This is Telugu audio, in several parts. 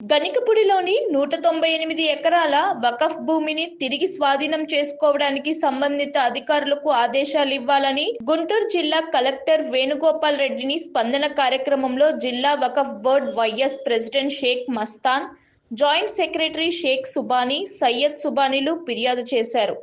గనికపుడిలోని నూట తొంభై ఎనిమిది ఎకరాల వకఫ్ భూమిని తిరిగి స్వాధీనం చేసుకోవడానికి సంబంధిత అధికారులకు ఆదేశాలు ఇవ్వాలని గుంటూరు జిల్లా కలెక్టర్ వేణుగోపాల్ రెడ్డిని స్పందన కార్యక్రమంలో జిల్లా Waqf board vice president Sheikh Mastan joint secretary Sheikh Subhani Syed సుబానీలు ఫిర్యాదు చేశారు.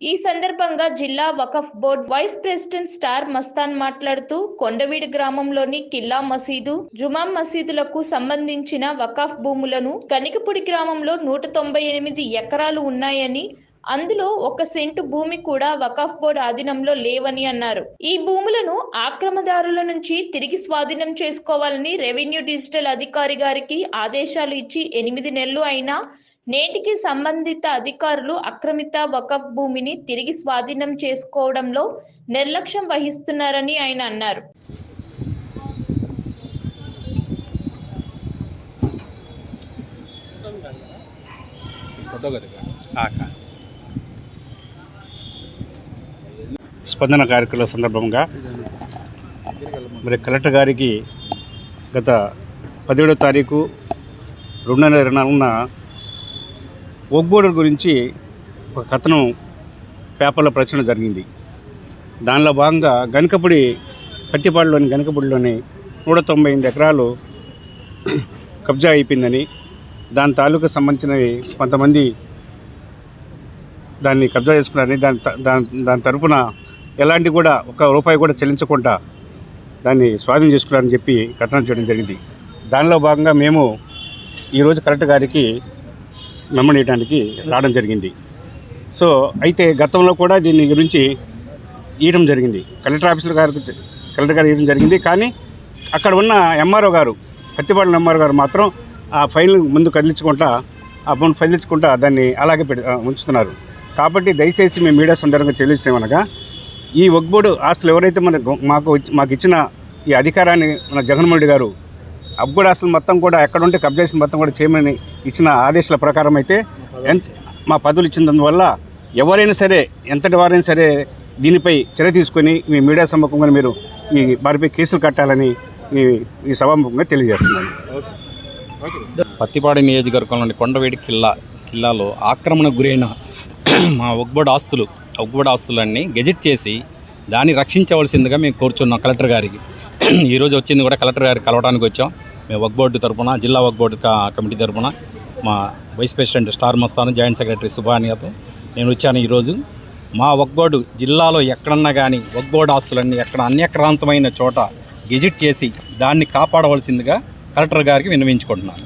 ఈ సందర్భంగా జిల్లా Waqf board vice president star Mastan మాట్లాడుతూ కొండవీడు గ్రామంలోని కిల్లా మసీదు జుమా మసీదులకు సంబంధించిన వకఫ్ భూములను కనికపుడి గ్రామంలో నూట తొంభై ఎనిమిది ఎకరాలు ఉన్నాయని అందులో ఒక సెంటు భూమి కూడా వకఫ్ బోర్డు ఆధీనంలో లేవని అన్నారు. ఈ భూములను ఆక్రమదారుల నుంచి తిరిగి స్వాధీనం చేసుకోవాలని రెవెన్యూ డిజిటల్ అధికారి గారికి ఆదేశాలు ఇచ్చి ఎనిమిది నెలలు అయినా నేటికి సంబంధిత అధికారులు అక్రమిత వకఫ్ భూమిని తిరిగి స్వాధీనం చేసుకోవడంలో నిర్లక్ష్యం వహిస్తున్నారని ఆయన అన్నారు. స్పందన కార్యక్రమాల సందర్భంగా మరి కలెక్టర్ గారికి గత పదిహేడో తారీఖు రెండు నెలల ఇరవై నాలుగున ఒగ్బోర్డర్ గురించి ఒక కథనం పేపర్లో ప్రచురణ జరిగింది. దానిలో భాగంగా గనకపుడి పత్తిపాడులోని గనకపుడిలోని నూట తొంభై ఎనిమిది ఎకరాలు కబ్జా అయిపోయిందని దాని తాలూకు సంబంధించినవి కొంతమంది దాన్ని కబ్జా చేసుకున్నారని దాని త- దాని దాని తరపున ఎలాంటి కూడా ఒక రూపాయి కూడా చెల్లించకుండా దాన్ని స్వాధీనం చేసుకున్నారని చెప్పి కథనం చేయడం జరిగింది. దానిలో భాగంగా మేము ఈరోజు కలెక్టర్ గారికి మెమన్ ఇవ్వడానికి రావడం జరిగింది. సో అయితే గతంలో కూడా దీని గురించి ఇవ్వడం జరిగింది. కలెక్టర్ ఆఫీసర్ గారికి కలెక్టర్ గారు ఇవ్వడం జరిగింది. కానీ అక్కడ ఉన్న ఎంఆర్ఓ గారు పత్తిపాడు ఎంఆర్ఓ గారు మాత్రం ఆ ఫైల్ ముందు కదిలించుకుంటా ఆ ముందు కదిలించుకుంటా దాన్ని అలాగే పెట్టి ఉంచుతున్నారు. కాబట్టి దయచేసి మేము మీడియా సందర్భంగా తెలియచేయమనగా ఈ వగ్బోర్డు ఆస్తులు ఎవరైతే మన మాకు మాకు ఇచ్చిన ఈ అధికారాన్ని మన జగన్మోహన్ రెడ్డి గారు అబ్బుడు ఆస్తులు మొత్తం కూడా ఎక్కడుంటే కబ్జేషన్ మొత్తం కూడా చేయమని ఇచ్చిన ఆదేశాల ప్రకారం అయితే ఎంత మా పదవులు ఇచ్చినందువల్ల ఎవరైనా సరే ఎంతటి వారైనా సరే దీనిపై చర్య తీసుకొని మీ మీడియా సమ్మకంగా మీరు ఈ వారిపై కేసులు కట్టాలని ఈ ఈ సభాముఖంగా తెలియజేస్తున్నాను. పత్తిపాడు నియోజకవర్గంలోని కొండవేడి కిల్లా కిల్లాలో ఆక్రమణకు గురైన మా ఒగ్బోడ్ ఆస్తులు ఒగ్బోడ్ ఆస్తులన్నీ గెజెట్ చేసి దాన్ని రక్షించవలసిందిగా మేము కోరుచున్నాం కలెక్టర్ గారికి. ఈరోజు వచ్చింది కూడా కలెక్టర్ గారికి కలవడానికి వచ్చాం. మేము వర్క్ బోర్డు తరఫున జిల్లా వర్క్ బోర్డు కమిటీ తరఫున మా vice president star Mastan joint secretary సుబానియాతో నేను వచ్చాను ఈరోజు మా వర్క్ బోర్డు జిల్లాలో ఎక్కడన్నా కానీ వర్క్ బోర్డు ఆస్తులన్నీ ఎక్కడ అన్యక్రాంతమైన చోట గెజిట్ చేసి దాన్ని కాపాడవలసిందిగా కలెక్టర్ గారికి విన్నవించుకుంటున్నాను.